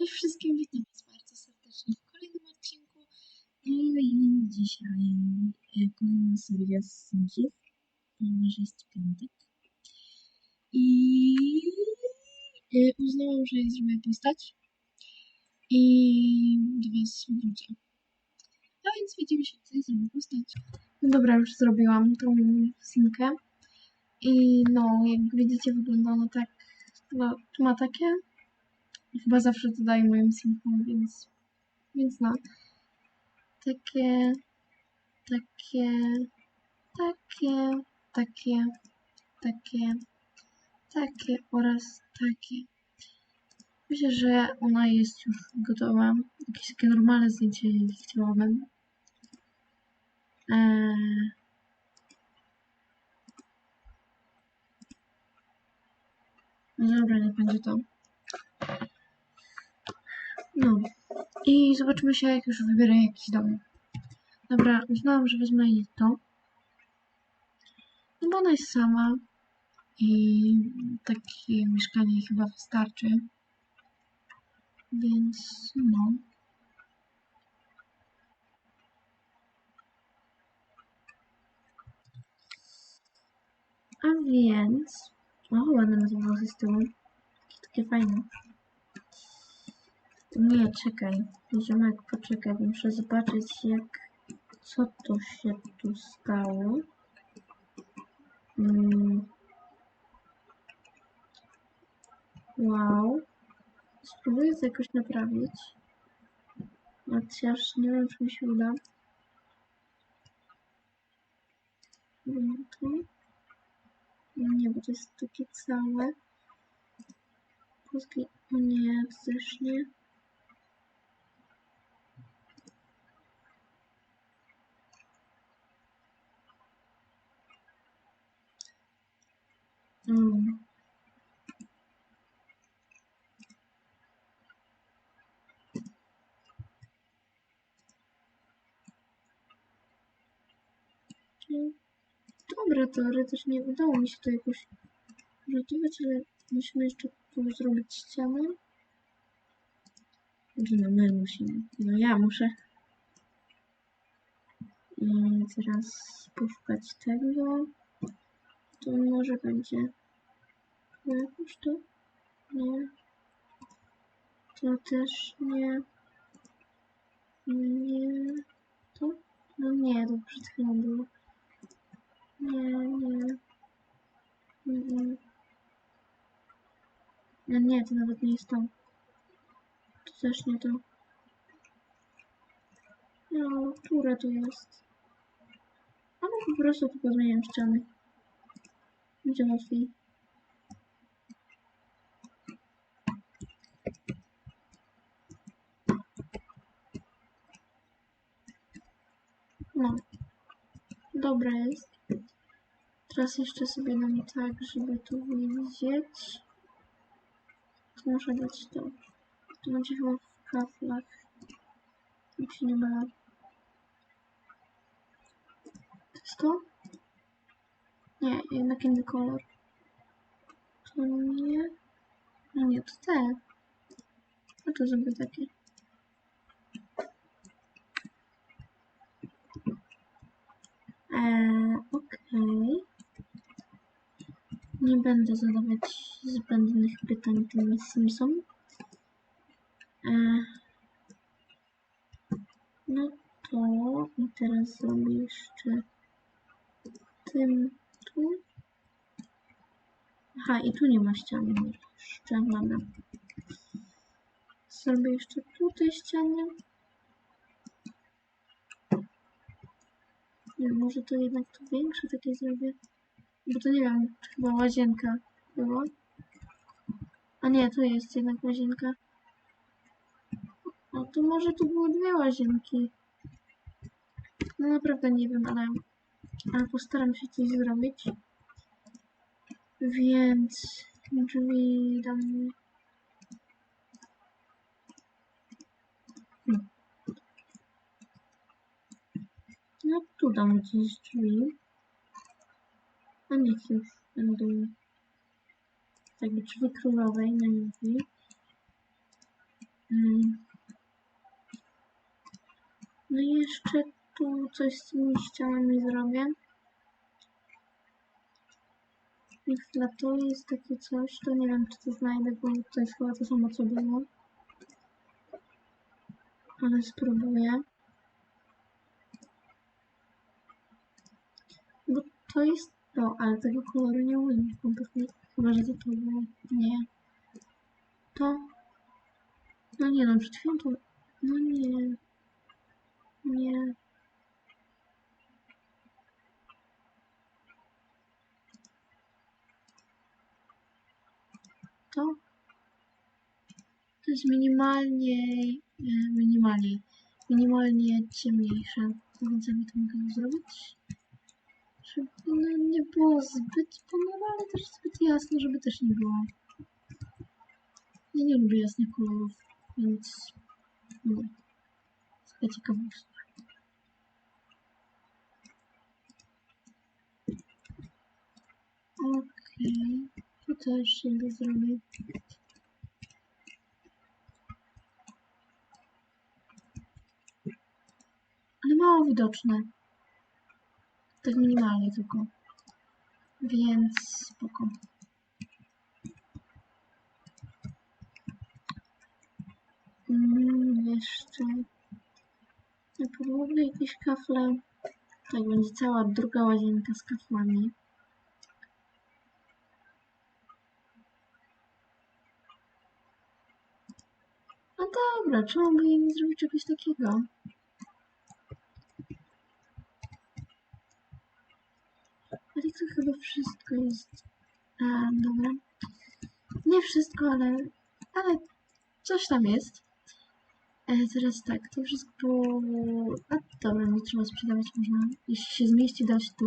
Cześć wszystkim, witam Was bardzo serdecznie w kolejnym odcinku. No i dzisiaj e, kolejna seria z Simsów, ponieważ jest piątek. I e, uznałam, że zrobię postać i do Was wrócę. A więc widzimy się, tutaj zrobię postać. No dobra, już zrobiłam tą simkę. I no, jak widzicie, wygląda ona tak, no, ma takie Chyba zawsze dodaję moją simką, więc, więc no. Takie, takie, takie, takie, takie, takie oraz takie. Myślę, że ona jest już gotowa. Jakieś takie normalne zdjęcie chciałabym. Eee... Dobra, nie będzie to. No. I zobaczymy się, jak już wybiorę jakiś dom. Dobra, uznałam, że wezmę jej to. No bo ona jest sama. I takie mieszkanie chyba wystarczy. Więc no. A więc... O, ładne ma te włosy z tyłu. Takie, takie fajne. Nie, czekaj. Ziomek, poczekaj, muszę zobaczyć jak... Co to się tu stało? Mm. Wow. Spróbuję to jakoś naprawić. Chociaż nie wiem, czy mi się uda. Nie, bo to jest takie całe. Polskie... O nie, to też nie. Mm. Mm. Dobra, teoretycznie udało mi się to jakoś uratować, ale musimy jeszcze tu zrobić ścianę. Znaczy, no my musimy. No ja muszę. I teraz poszukać tego. To może będzie jakoś to? Nie. To też nie. Nie. To? No nie, to przed chwilą było. Nie, nie. Mm. No nie, to nawet nie jest to. To też nie to. No, które to jest? A no po prostu tylko zmieniam ściany. Będzie łatwiej. No. Dobra jest. Teraz jeszcze sobie dam tak, żeby tu widzieć. To muszę dać to. To będzie chyba w kaflach. Jak się nie mylę. To jest to? Nie, jednak inny kolor. To nie. No nie, to te. A to zrobię takie. Eee, okej. Okay. Nie będę zadawać zbędnych pytań tym Simpsom. Eee, no to i teraz zrobię jeszcze tym tu. Aha, i tu nie ma ściany jeszcze, dobra. Zrobię jeszcze tutaj ścianę. Nie, może to jednak to większe takie zrobię. Bo to nie wiem, chyba łazienka była. A nie, to jest jednak łazienka. O, to może tu były dwie łazienki. No naprawdę nie wiem, ale ale postaram się coś zrobić. Więc drzwi dam. Hmm. No tu dam gdzieś drzwi. A niech już będą tak drzwi królowej na nich. Mm. No i jeszcze tu coś z tymi ścianami zrobię. I chwila, to jest takie coś, to nie wiem czy to znajdę, bo to jest chyba to samo co było. Ale spróbuję. Bo to jest to, ale tego koloru nie umiem kompletnie. Chyba, że to to było. Nie. To. No nie no, przed chwilą to... No nie. Nie. To. To jest minimalnie... e, Minimalnie. Minimalnie ciemniejsze. Więc ja to mogę zrobić. No, nie było zbyt ponuro, ale też zbyt jasno, żeby też nie było. Ja nie lubię jasnych kolorów, więc nie. Taka ciekawostka. Okej, to też sobie zrobię. Ale mało widoczne. Tak minimalnie tylko. Więc spoko. Mm, jeszcze na podłogę jakieś kafle. Tak, będzie cała druga łazienka z kaflami. No dobra, czemu by nie zrobić czegoś takiego? Ale to chyba wszystko jest. A, dobra. Nie wszystko, ale. Ale coś tam jest. E, teraz tak, to wszystko. A dobra, nie trzeba sprzedawać, można. Jeśli się zmieści, dać tu.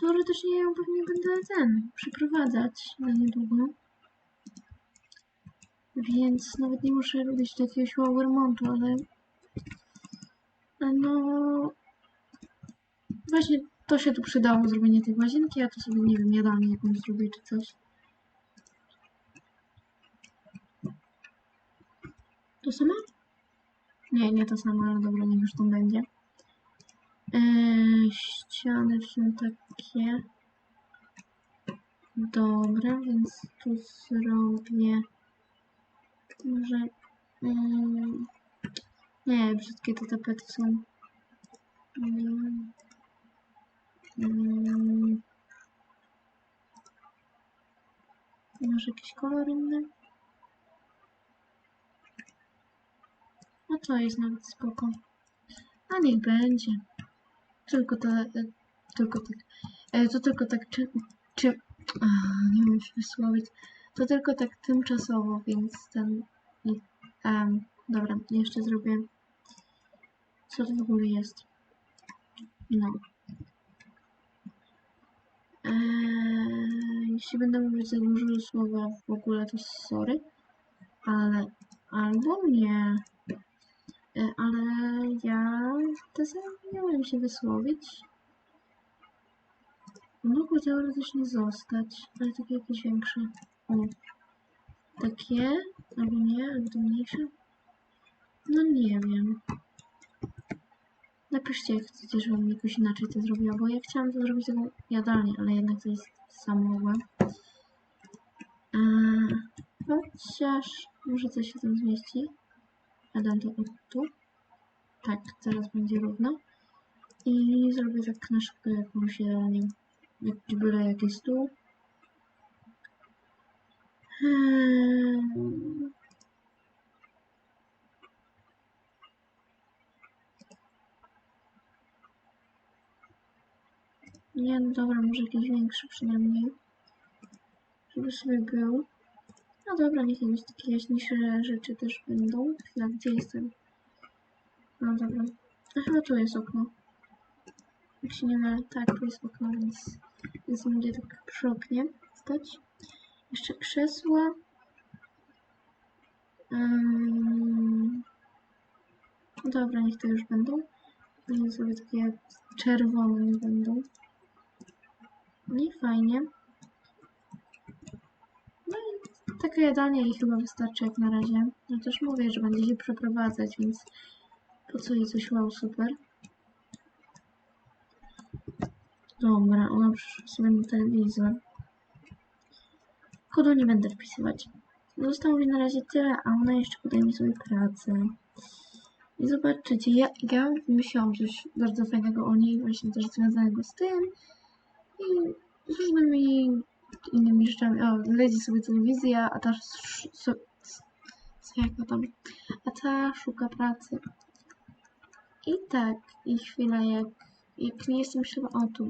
Teoretycznie ją pewnie będę ten przeprowadzać na niedługo. Więc nawet nie muszę robić jakiegoś wow remontu, ale no właśnie to się tu przydało zrobienie tej łazienki, a to sobie nie wiem, jadalnię jakąś zrobię czy coś. To samo? Nie, nie to samo, ale dobra, niech już tam będzie. Eee, ściany są takie. Dobra, więc tu zrobię może... Mm, nie, brzydkie te tapety są. Mm, mm, może jakiś kolor inny? No to jest nawet spoko. A niech będzie. Tylko to... e, Tylko tak... e, To tylko tak czy... czy a, nie wiem się wysłowić. To tylko tak tymczasowo, więc ten... i- em, dobra, jeszcze zrobię... Co to w ogóle jest? No. Eee, jeśli będę mówić za dużo słowa w ogóle, to sorry. Ale... Albo nie. E, ale ja czasem nie umiem się wysłowić. Mogło teoretycznie zostać, ale takie jakieś większe. O. Takie? Albo nie, albo to mniejsze? No nie wiem. Napiszcie, jak chcecie, żebym jakoś inaczej to zrobiła, bo ja chciałam to zrobić taką jadalnię, ale jednak to jest samołę. Eee, chociaż może coś się tam zmieści. A dam to od tu. Tak, teraz będzie równo. I zrobię tak na szybko jakąś jadalnię. Jak byle jak jest Eee, Nie, no dobra, może jakiś większy przynajmniej. Żeby sobie był. No dobra, niech jakieś takie jaśniejsze rzeczy też będą. Chwila, gdzie jestem? No dobra. A chyba tu jest okno. Jak się nie mylę, tak, tu jest okno, więc, więc będzie tak przy oknie stać. Jeszcze krzesła. Um, dobra, niech to już będą. Niech sobie takie czerwone nie będą. No i fajnie. No i taka jadalnia jej chyba wystarczy jak na razie. No też mówię, że będzie się przeprowadzać, więc po co jej coś wow super. Dobra, ona przyszła sobie na telewizor. Kodu nie będę wpisywać. Zostało mi na razie tyle, a ona jeszcze podejmie sobie pracę. I zobaczycie, ja, ja wymyśliłam coś bardzo fajnego o niej, właśnie też związanego z tym. I z różnymi innymi rzeczami. O, leci sobie telewizja, a ta, so, to tam, a ta szuka pracy. I tak, i chwila jak, jak nie jestem ślepa, o tu.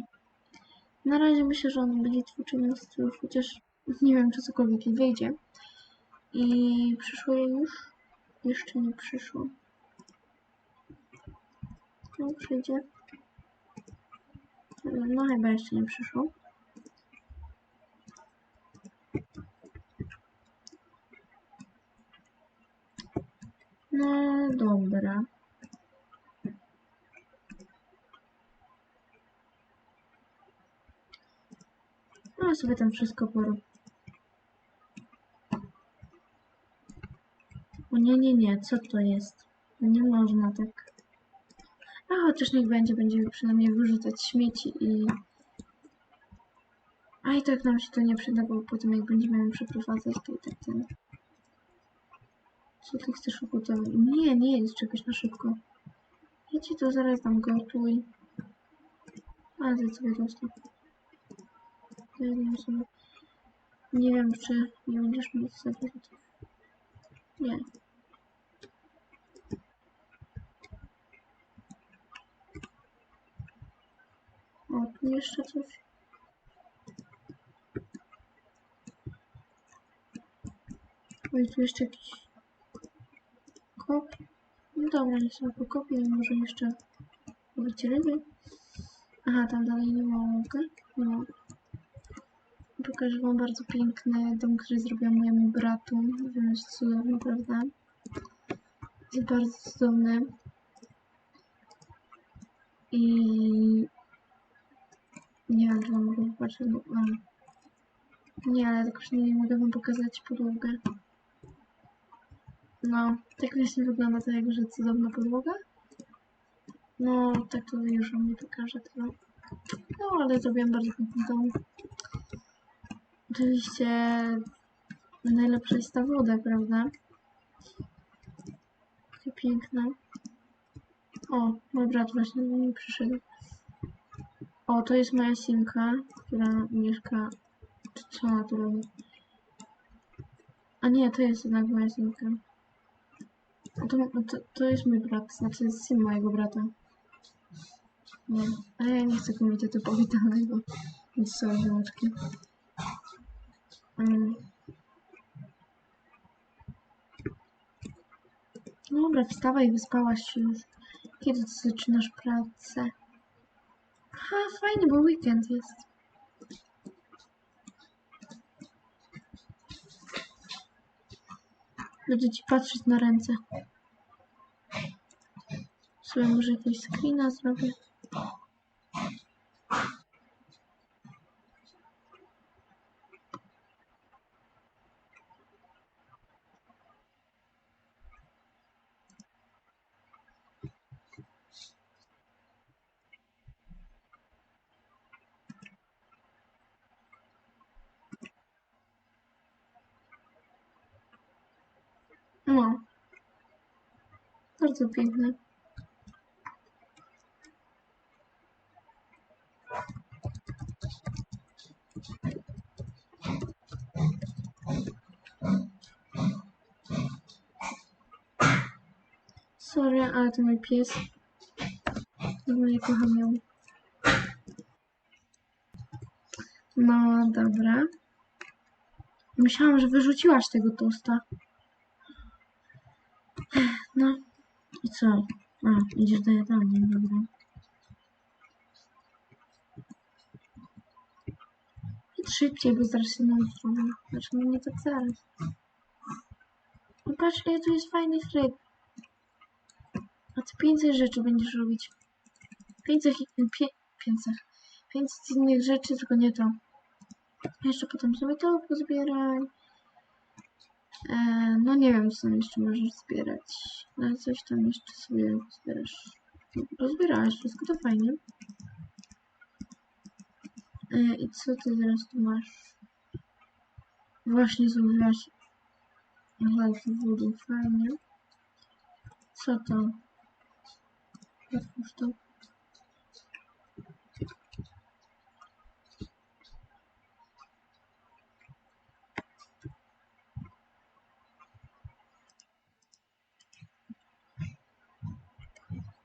Na razie myślę, że on będzie twórczynią stylów, chociaż nie wiem, czy cokolwiek jej wyjdzie. I przyszło jej już? Jeszcze nie przyszło. No, przyjdzie. No, chyba jeszcze nie przyszło. No, dobra. No, sobie tam wszystko porób. Nie, nie, nie, co to jest? No nie można tak. A chociaż niech będzie, będziemy przynajmniej wyrzucać śmieci i... A i tak nam się to nie przyda, bo potem jak będziemy ją przeprowadzać, to i tak ten... Co ty chcesz ugotować? Nie, nie jest czegoś na szybko. Ja ci to zaraz tam gotuj. A ty sobie sobie. Nie wiem, czy nie będziesz mieć sobie. Nie. Jeszcze coś. Oj, tu jeszcze jakiś kop. No dobra, nie sobie pokopię może jeszcze robić ryby. Aha, tam dalej nie ma łąka. No. Pokażę wam bardzo piękny dom, który zrobiłam mojemu bratu. Wiem, jest cudowny, prawda? Jest bardzo cudowny. I nie wiem, czy wam mogę. A. Nie, ale tak już nie mogę wam pokazać podłogę. No, tak właśnie wygląda to jak, że cudowna podłoga. No, tak to już wam nie pokażę tego. No, ale zrobiłam bardzo piękny dom. Oczywiście najlepsza jest ta woda, prawda? Takie piękna. O, mój brat właśnie do mnie przyszedł. O, to jest moja simka, która mieszka... Co ona tu robi? A nie, to jest jednak moja simka. A to, to, to jest mój brat, znaczy jest sim mojego brata. Nie, ale ja nie chcę komitetu powitalnego, więc są wyłączki. Mm. Dobra, wstawaj, wyspałaś się już. Kiedy ty zaczynasz pracę? Ha, fajnie, bo weekend jest. Będę ci patrzeć na ręce. Sobie może jakiegoś screena zrobię. No. Bardzo piękne. Sorry, ale to mój pies. Ogólnie kocham ją. No, dobra. Myślałam, że wyrzuciłaś tego tosta. No. I co? A, idziesz do jadalni, dobra. Idź szybciej, bo zaraz się nauczą. Znaczy, no nie tak zaraz. No patrz, ej, tu jest fajny fryk. A ty 500 rzeczy będziesz robić. 500, hi- pie, 500, 500 innych rzeczy, tylko nie to. Jeszcze potem sobie to pozbieraj. E, no nie wiem, co tam jeszcze możesz zbierać. Ale coś tam jeszcze sobie zbierasz. Rozbierałeś wszystko, to fajnie. E, I co ty teraz tu masz? Właśnie złożyłaś Health Voodoo, fajnie. Co to? Otwórz to.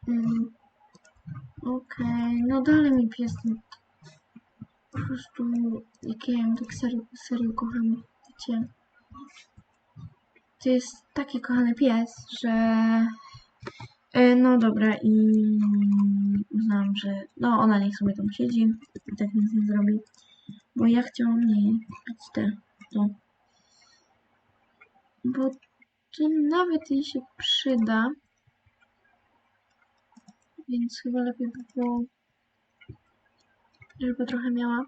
Mm. Okej, no dalej mi pies po prostu jak ja ją tak serio, serio kocham, wiecie. To jest taki kochany pies, że e, no dobra i uznałam, że no ona niech sobie tam siedzi i tak nic nie zrobi, bo ja chciałam jej kupić te, to. Bo to nawet jej się przyda, więc chyba lepiej by było, żeby trochę miała.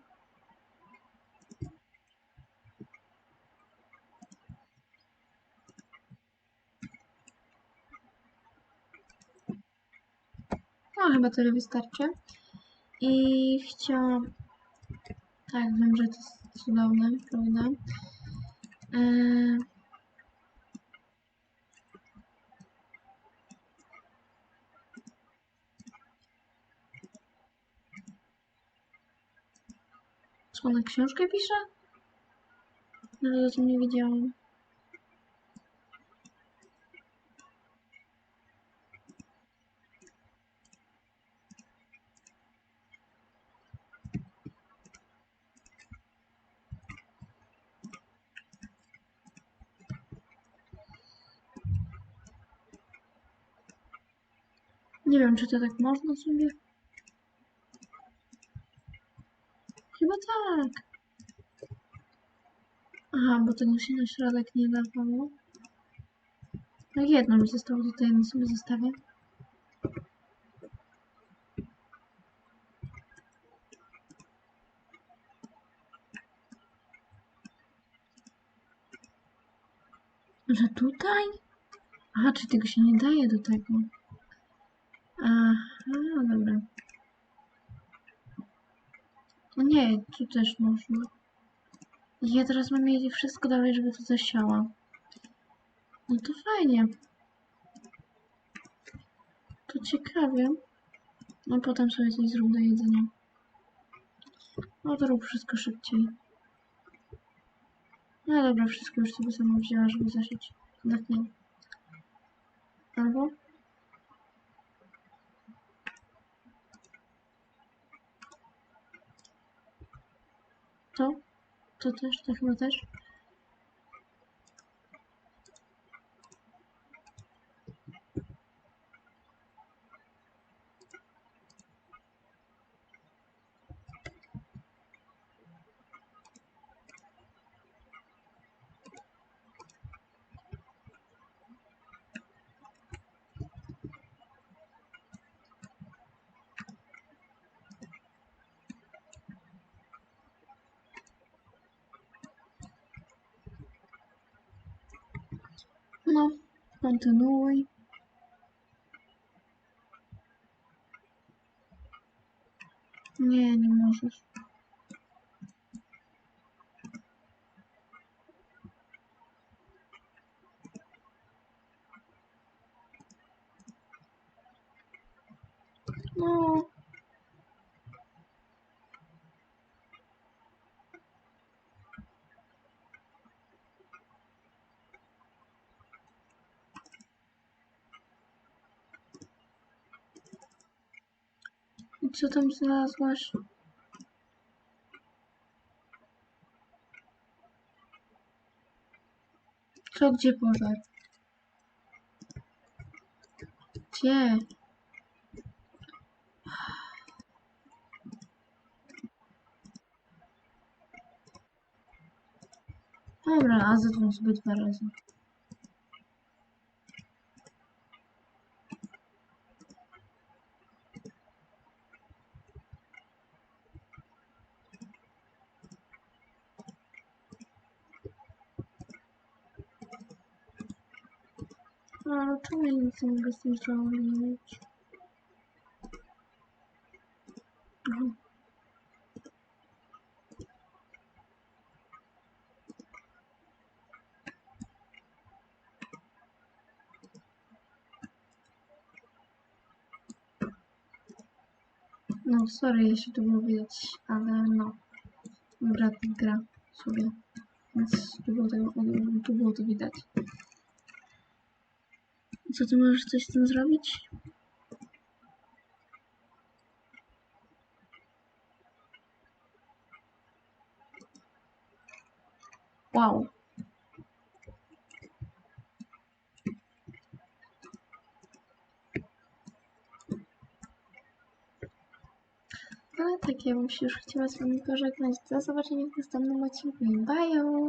No, chyba tyle wystarczy. I chciałam... Tak, wiem, że to jest cudowne, prawda? Eee... Co ona książkę pisze? Nawet o tym nie wiedziałam. Nie wiem, czy to tak można sobie. Chyba tak. Aha, bo tego się na środek nie dawało. No jedno mi zostało tutaj, jedno sobie zostawię. Że tutaj? Aha, czy tego się nie daje do tego? Aha, dobra. Nie, tu też można. Ja teraz mam jej wszystko dalej, żeby to zasiała. No to fajnie. To ciekawie. No potem sobie coś zrób do jedzenia. No to rób wszystko szybciej. No dobra, wszystko już sobie sama wzięła, żeby zasieć. Tak nie. Albo? To? To też, to chyba też. No, kontynuuj. Nie, nie możesz. No. I co tam znalazłaś? Co, gdzie pożar? Gdzie? Dobra, a zadzwoń sobie dwa razy. A nie mogę z tym zrobić? No, sorry, jeśli to było widać, ale no. Brat gra sobie, więc tu było, tego, tu było to widać. Co ty możesz coś z tym zrobić? Wow. Ale tak, ja bym się już chciała z wami pożegnać. Do zobaczenia w następnym odcinku. Bye!